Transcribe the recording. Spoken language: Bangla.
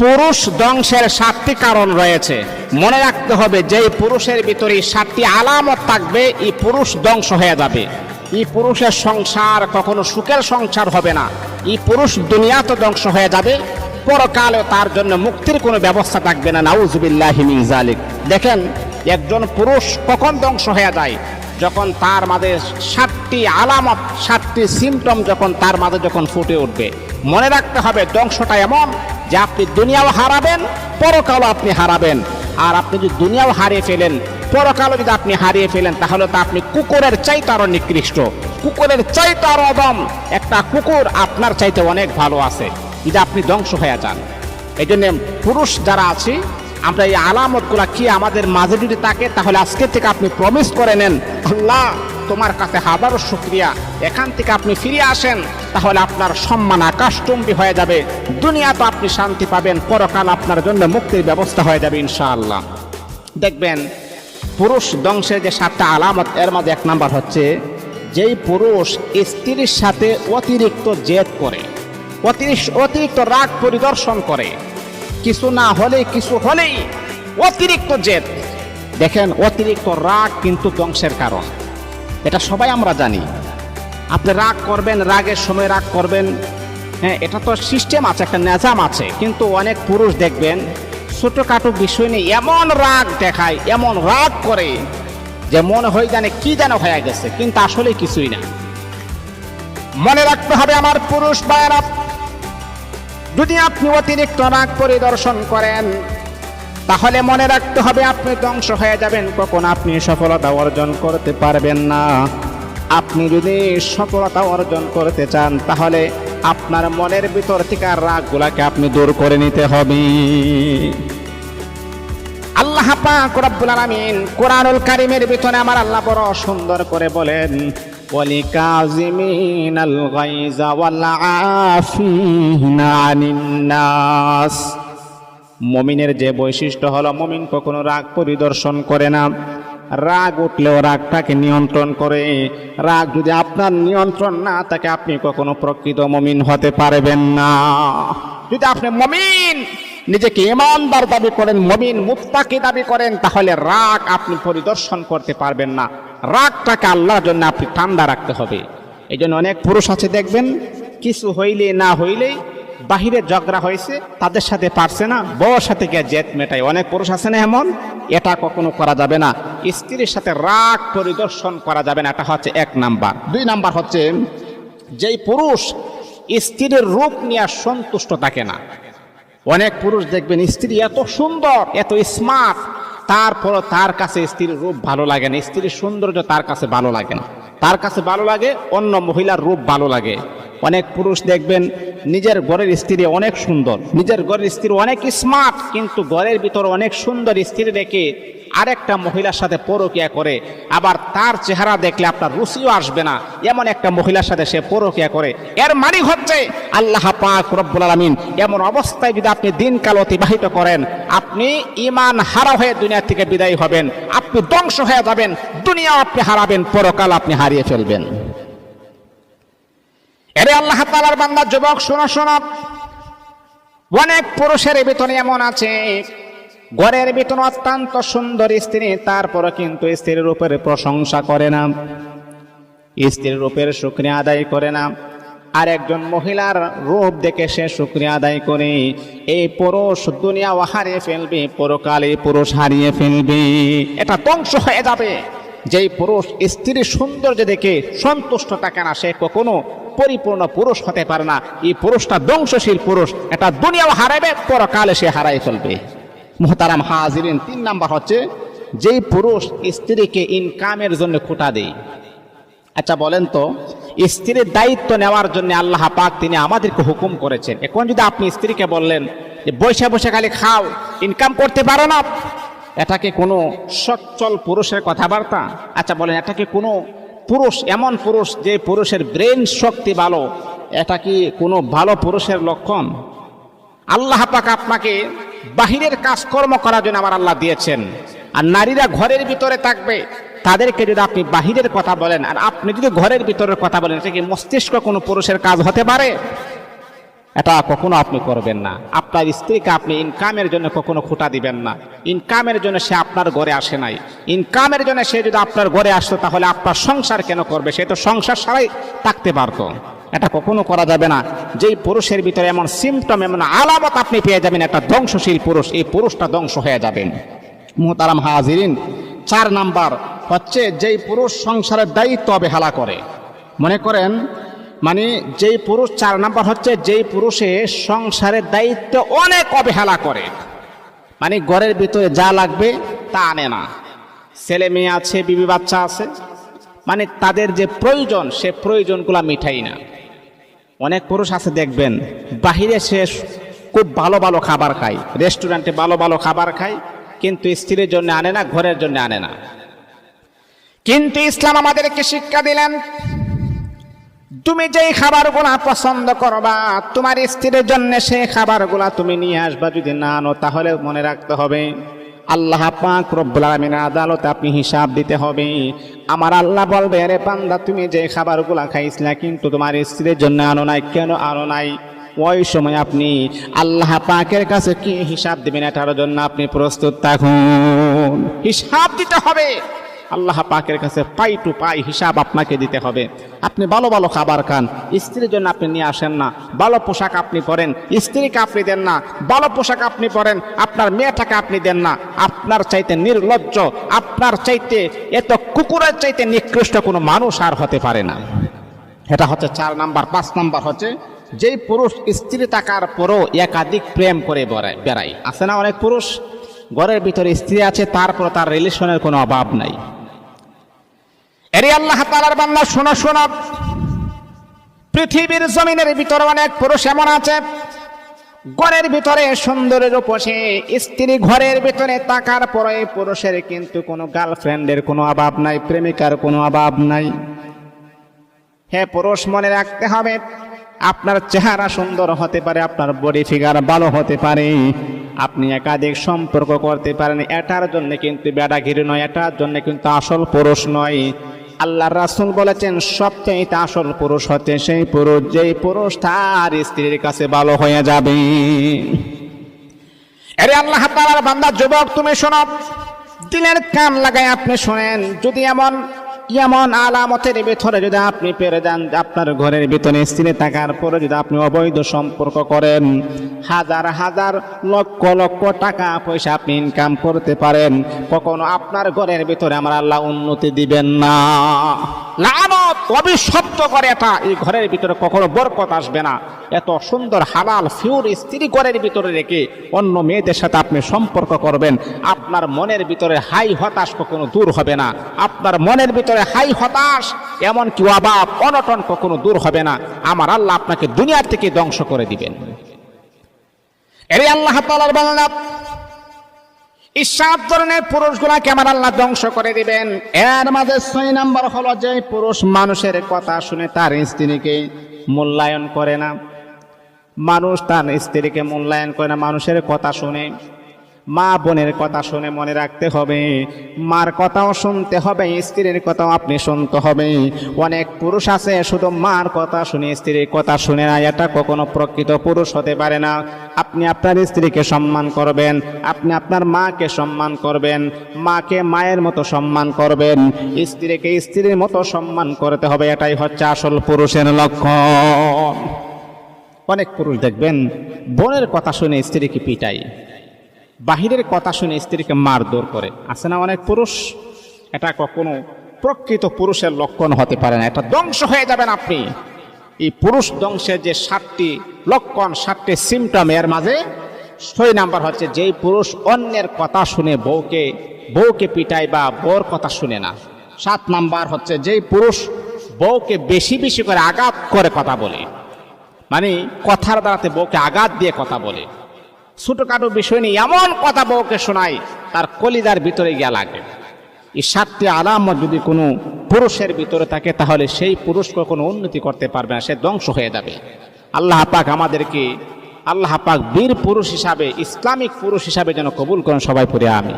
পুরুষ ধ্বংসের সাতটি কারণ রয়েছে। মনে রাখতে হবে যে পুরুষের ভিতরে সাতটি আলামত থাকবে এই পুরুষ ধ্বংস হয়ে যাবে। এই পুরুষের সংসার কখনো সুখের সংসার হবে না। এই পুরুষ দুনিয়া তো ধ্বংস হয়ে যাবে। পরকালে তার জন্য মুক্তির কোনো ব্যবস্থা থাকবে না। নাউজুবিল্লাহ মিন জালিক দেখেন, একজন পুরুষ কখন ধ্বংস হয়ে যায়? যখন তার মাঝে সাতটি আলামত, সাতটি সিমটম যখন তার মাঝে যখন ফুটে উঠবে। মনে রাখতে হবে, ধ্বংসটা এমন যে আপনি দুনিয়াও হারাবেন, পরকালও আপনি হারাবেন। আর আপনি যদি দুনিয়াও হারিয়ে ফেলেন, পরকালও যদি আপনি হারিয়ে ফেলেন, তাহলে তো আপনি কুকুরের চাইতে আরও নিকৃষ্ট। কুকুরের চাইতে আরও অদম। একটা কুকুর আপনার চাইতে অনেক ভালো আছে, যদি আপনি ধ্বংস হয়ে যান। এই জন্য পুরুষ যারা আছি, আমরা এই আলামতগুলা কি আমাদের মাঝে যদি থাকে, তাহলে আজকে থেকে আপনি প্রমিস করে নেন, আল্লাহ তোমার কাছে হাজারো শুক্রিয়া। এখান থেকে আপনি ফিরে আসেন, তাহলে আপনার সম্মান আকাশচুম্বী হয়ে যাবে। দুনিয়া তো আপনি শান্তি পাবেন, পরকাল আপনার জন্য মুক্তির ব্যবস্থা হয়ে যাবে ইনশাআল্লাহ। দেখবেন, পুরুষ ধ্বংসের যে সাতটা আলামত, এর মাঝে এক নাম্বার হচ্ছে, যেই পুরুষ স্ত্রীর সাথে অতিরিক্ত জেদ করে, অতিরিক্ত অতিরিক্ত রাগ পরিদর্শন করে, কিছু না হলে কিছু হলেই অতিরিক্ত জেদ। দেখেন, অতিরিক্ত রাগ কিন্তু ধ্বংসের কারণ। এটা সবাই আমরা জানি। আপনি রাগ করবেন, রাগের সময় রাগ করবেন। হ্যাঁ এটা তো সিস্টেম আছে, একটা নেজাম আছে। কিন্তু অনেক পুরুষ দেখবেন, ছোটোখাটো বিষয় নিয়ে এমন রাগ দেখায়, এমন রাগ করে যে মনে হয় জানে কি যেন হয়ে গেছে, কিন্তু আসলে কিছুই না। মনে রাখতে হবে আমার পুরুষ ভাইয়েরা, যদি আপনি অতিরিক্ত রাগ পরিদর্শন করেন তাহলে মনে রাখতে হবে আপনি ধ্বংস হয়ে যাবেন, কখন আপনি সফলতা অর্জন করতে পারবেন না। আপনি যদি সফলতা অর্জন করতে চান, তাহলে আপনার মনের ভিতর থেকে রাগগুলাকে আপনি দূর করে নিতে হবে। আল্লাহ পাক রব্বুল আলামিন কোরআনুল কারীমের ভিতরে আমার আল্লাহ বড় সুন্দর করে বলেন ওয়ালিকাযিমিন আল গায়জা ওয়াল আফিনা আনিন নাস। মমিনের যে বৈশিষ্ট্য হলো, মমিন কখনো রাগ পরিদর্শন করে না। রাগ উঠলেও রাগটাকে নিয়ন্ত্রণ করে। রাগ যদি আপনার নিয়ন্ত্রণ না থাকে, আপনি কখনো প্রকৃত মমিন হতে পারবেন না। যদি আপনি মমিন, নিজেকে ইমানদার দাবি করেন, মমিন মুক্তাকি দাবি করেন, তাহলে রাগ আপনি পরিদর্শন করতে পারবেন না। রাগটাকে আল্লাহর জন্য আপনি ঠান্ডা রাখতে হবে। এই জন্য অনেক পুরুষ আছে, দেখবেন, কিছু হইলে না হইলেই বাহিরে ঝগড়া হয়েছে, তাদের সাথে পারছে না। বউর সাথে গিয়ে জেত মেটাই অনেক পুরুষ আছে না এমন? এটা কখনো করা যাবে না। স্ত্রীর সাথে রাগ পরিদর্শন করা যাবে না। এটা হচ্ছে এক নাম্বার। দুই নাম্বার হচ্ছে, যেই পুরুষ স্ত্রীর রূপ নিয়ে সন্তুষ্ট থাকে না। অনেক পুরুষ দেখবেন স্ত্রী এত সুন্দর, এত স্মার্ট তারপর তার কাছে স্ত্রীর রূপ ভালো লাগে না। স্ত্রীর সৌন্দর্য তার কাছে ভালো লাগে না। তার কাছে ভালো লাগে, অন্য মহিলার রূপ ভালো লাগে। অনেক পুরুষ দেখবেন, নিজের ঘরের স্ত্রী অনেক সুন্দর। নিজের ঘরের স্ত্রী অনেক স্মার্ট কিন্তু ঘরের ভিতর অনেক সুন্দর স্ত্রী রেখে আরেকটা মহিলার সাথে পরকিয়া করে। আবার তার চেহারা দেখলে আপনার রুচিও আসবে না। এমন একটা মহিলার সাথে সে পরকিয়া করে। এর মানে হচ্ছে আল্লাহ পাক রব্বুল আলামিন এমন অবস্থায় যদি আপনি দিনকাল অতিবাহিত করেন, আপনি ইমান হারা হয়ে দুনিয়া থেকে বিদায় হবেন। আপনি ধ্বংস হয়ে যাবেন। দুনিয়াও আপনি হারাবেন, পরকাল আপনি হারিয়ে ফেলবেন। এরে আল্লাহ তালার বান্দা, যুবক, শোনা শোনা। অনেক পুরুষের বেতনে এমন আছে। ঘরের বেতন অত্যন্ত সুন্দর স্ত্রী তারপরে কিন্তু স্ত্রীর রূপের প্রশংসা করে না। স্ত্রীর রূপের শুক্রিয়া আদায় করে না। আর একজন মহিলার রূপ দেখে সে শুক্রিয়া আদায় করে। এই পুরুষ দুনিয়া হারিয়ে ফেলবে, পরকালে পুরুষ হারিয়ে ফেলবে। এটা ধ্বংস হয়ে যাবে। যেই পুরুষ স্ত্রীর সৌন্দর্য দেখে সন্তুষ্ট থাকে না সে কখনো পরিপূর্ণ পুরুষ হতে পারে না। এই পুরুষটা ধ্বংসশীল পুরুষ, এটা দুনিয়াও হারাবে, পরকালে সে হারাই ফেলবে। মোহতারাম হাজিরিন, তিন নাম্বার হচ্ছে, যেই পুরুষ স্ত্রীকে ইনকামের জন্য খুঁটা দেয়। আচ্ছা বলেন তো, স্ত্রীর দায়িত্ব নেওয়ার জন্য আল্লাহ পাক তিনি আমাদেরকে হুকুম করেছেন। এখন যদি আপনি স্ত্রীকে বললেন যে, বসে বসে খালি খাও ইনকাম করতে পারো না। এটা কি কোনো সচ্ছল পুরুষের কথাবার্তা? আচ্ছা বলেন এটা কি কোনো পুরুষ, এমন পুরুষ যে পুরুষের ব্রেন শক্তি ভালো, এটা কি কোনো ভালো পুরুষের লক্ষণ? আল্লাহ পাক আপনাকে বাহিরের কাজকর্ম করার জন্য আমার আল্লাহ দিয়েছেন। আর নারীরা ঘরের ভিতরে থাকবে, তাদেরকে যদি আপনি বাহিরের কথা বলেন, আর আপনি যদি ঘরের ভিতরের কথা বলেন, এটা কি মস্তিষ্ক কোনো পুরুষের কাজ হতে পারে? এটা কখনো আপনি করবেন না। আপনার স্ত্রীকে আপনি ইনকামের জন্য কখনো খুঁটা দিবেন না। ইনকামের জন্য সে আপনার ঘরে আসে নাই। ইনকামের জন্য সে যদি আপনার ঘরে আসতো, তাহলে আপনার সংসার কেন করবে? সে তো সংসার ছাড়াই থাকতে পারতো। এটা কখনো করা যাবে না। যেই পুরুষের ভিতরে এমন সিমটম এমন আলামত আপনি পেয়ে যাবেন, একটা ধ্বংসশীল পুরুষ, এই পুরুষটা ধ্বংস হয়ে যাবেন মোহতারাম হাজিরিন, চার নাম্বার হচ্ছে, যেই পুরুষ সংসারের দায়িত্ব অবহেলা করে, মনে করেন মানে যেই পুরুষ চার নাম্বার হচ্ছে, যেই পুরুষে সংসারের দায়িত্ব অনেক অবহেলা করে। মানে ঘরের ভিতরে যা লাগবে তা আনে না। ছেলে মেয়ে আছে, বিবি বাচ্চা আছে মানে তাদের যে প্রয়োজন, সে প্রয়োজনগুলা মিঠাই না। অনেক পুরুষ আছে, দেখবেন, বাহিরে সে খুব ভালো ভালো খাবার খায়, রেস্টুরেন্টে ভালো ভালো খাবার খায়, কিন্তু স্ত্রীর জন্য আনে না, ঘরের জন্য আনে না। কিন্তু ইসলাম আমাদেরকে শিক্ষা দিলেন তুমি যেই খাবারগুলা পছন্দ করবা, তোমার স্ত্রীর জন্য সেই খাবারগুলা তুমি নিয়ে আসবা যদি না আনো, তাহলে মনে রাখতে হবে, আল্লাহ পাক রব্বুল আলামিনের আদালতে আপনি হিসাব দিতে হবে। আমার আল্লাহ বলবে, আরে পান্দা তুমি যে খাবারগুলা খাইছিলা কিন্তু তোমার স্ত্রীর জন্য আনো নাই, কেন আনো নাই? ওই সময় আপনি আল্লাহ পাকের কাছে কি হিসাব দিবেন এটার জন্য আপনি প্রস্তুত থাকুন। হিসাব দিতে হবে। আল্লাহ পাকের কাছে পাই টু পাই হিসাব আপনাকে দিতে হবে। আপনি ভালো ভালো খাবার খান, স্ত্রীর জন্য আপনি নিয়ে আসেন না। ভালো পোশাক আপনি পরেন, স্ত্রীকে আপনি দেন না। ভালো পোশাক আপনি পরেন, আপনার মেয়েটাকে আপনি দেন না। আপনার চাইতে নির্লজ্জ, আপনার চাইতে এত কুকুরের চাইতে নিকৃষ্ট কোনো মানুষ আর হতে পারে না। এটা হচ্ছে চার নাম্বার, পাঁচ নাম্বার হচ্ছে, যেই পুরুষ স্ত্রী থাকার পরও একাধিক প্রেম করে বেড়ায় বেড়ায়। আছে না অনেক পুরুষ? ঘরের ভিতরে স্ত্রী আছে তারপর তার রিলেশনের কোনো অভাব নাই। এরে আল্লাহ তালার বান্দা, শোনো শোনো। পৃথিবীর জমিনের ভিতরে অনেক পুরুষ এমন আছে, ঘরের ভিতরে সুন্দরের উপসে, স্ত্রী ঘরের ভিতরে তাকার পরে পুরুষের কিন্তু কোনো গার্লফ্রেন্ডের কোনো অভাব নাই, প্রেমিকার কোনো অভাব নাই। হ্যাঁ পুরুষ, মনে রাখতে হবে, আপনার চেহারা সুন্দর হতে পারে, আপনার বডি ফিগার ভালো হতে পারে। আপনি একাধিক সম্পর্ক করতে পারেন, এটার জন্য কিন্তু বেড়াগিরি নয়, এটার জন্য কিন্তু আসল পুরুষ নয়। আল্লাহ রাসুল বলেছেন, সবচেয়ে আসল পুরুষ হতে সেই পুরুষ, যেই পুরুষ তার স্ত্রীর কাছে ভালো হয়ে যাবে। আরে আল্লাহ বান্দা, যুবক, তুমি শোনো দিনের কাম লাগায় আপনি শোনেন, যদি এমন এমন আলামতের ভিতরে যদি আপনি পেরে যান আপনার ঘরের ভিতরে স্ত্রী থাকার পরে যদি আপনি অবৈধ সম্পর্ক করেন, হাজার হাজার লক্ষ লক্ষ টাকা পয়সা আপনি ইনকাম করতে পারেন, কখনো আপনার ঘরের ভিতরে আমার আল্লাহ উন্নতি দিবেন না লানত অবিশ্বপ্ত করে এটা। এই ঘরের ভিতরে কখনো বরকত আসবে না। এত সুন্দর হালাল ফিউর স্ত্রী ঘরের ভিতরে রেখে অন্য মেয়েদের সাথে আপনি সম্পর্ক করবেন। আপনার মনের ভিতরে হাই হতাশ কখনো দূর হবে না। আপনার মনের ভিতরে হাই হতাশ এমন কি অভাব অনটন কখনো দূর হবে না। আমার আল্লাহ আপনাকে দুনিয়ার থেকে ধ্বংস করে দিবেন। এরে আল্লাহ তালার বাংলা এই সাত ধরনের পুরুষগুলাকে আমার আল্লাহ ধ্বংস করে দিবেন? এর মাঝে ছয় নাম্বার হলো যে পুরুষ মানুষের কথা শুনে তার স্ত্রীকে মূল্যায়ন করে না। মানুষ তার স্ত্রীকে মূল্যায়ন করে না, মানুষের কথা শুনে। মা বোনের কথা শুনে মনে রাখতে হবে। মার কথাও শুনতে হবে, স্ত্রীর কথাও আপনি শুনতে হবে। অনেক পুরুষ আছে, শুধু মার কথা শুনে, স্ত্রীর কথা শুনে না, এটা কখনো প্রকৃত পুরুষ হতে পারে না। আপনি আপনার স্ত্রীকে সম্মান করবেন, আপনি আপনার মাকে সম্মান করবেন, মাকে মায়ের মতো সম্মান করবেন। স্ত্রীকে স্ত্রীর মতো সম্মান করতে হবে, এটাই হচ্ছে আসল পুরুষের লক্ষণ। অনেক পুরুষ দেখবেন, বোনের কথা শুনে স্ত্রীকে পিটাই বাহিরের কথা শুনে স্ত্রীকে মারধর করে। আছে না অনেক পুরুষ? এটা কখনো প্রকৃত পুরুষের লক্ষণ হতে পারে না। এটা ধ্বংস হয়ে যাবেন আপনি। এই পুরুষ ধ্বংসের যে সাতটি লক্ষণ, সাতটি সিমটম এর মাঝে ছয় নাম্বার হচ্ছে যেই পুরুষ অন্যের কথা শুনে বউকে বউকে পিটায় বা বউর কথা শুনে না। সাত নাম্বার হচ্ছে যেই পুরুষ বউকে বেশি বেশি করে আঘাত করে কথা বলে। মানে কথার দ্বারাতে বউকে আঘাত দিয়ে কথা বলে। ছোটখাটো বিষয় নিয়ে এমন কথা বউকে শোনায়, তার কলিদার ভিতরে গিয়া লাগে। এই সাতটি আলামত যদি কোনো পুরুষের ভিতরে থাকে, তাহলে সেই পুরুষ কোনো উন্নতি করতে পারবে না, সে ধ্বংস হয়ে যাবে। আল্লাহ পাক আমাদেরকে, আল্লাহ পাক বীর পুরুষ হিসাবে, ইসলামিক পুরুষ হিসাবে যেন কবুল করেন সবাই পড়ে আমি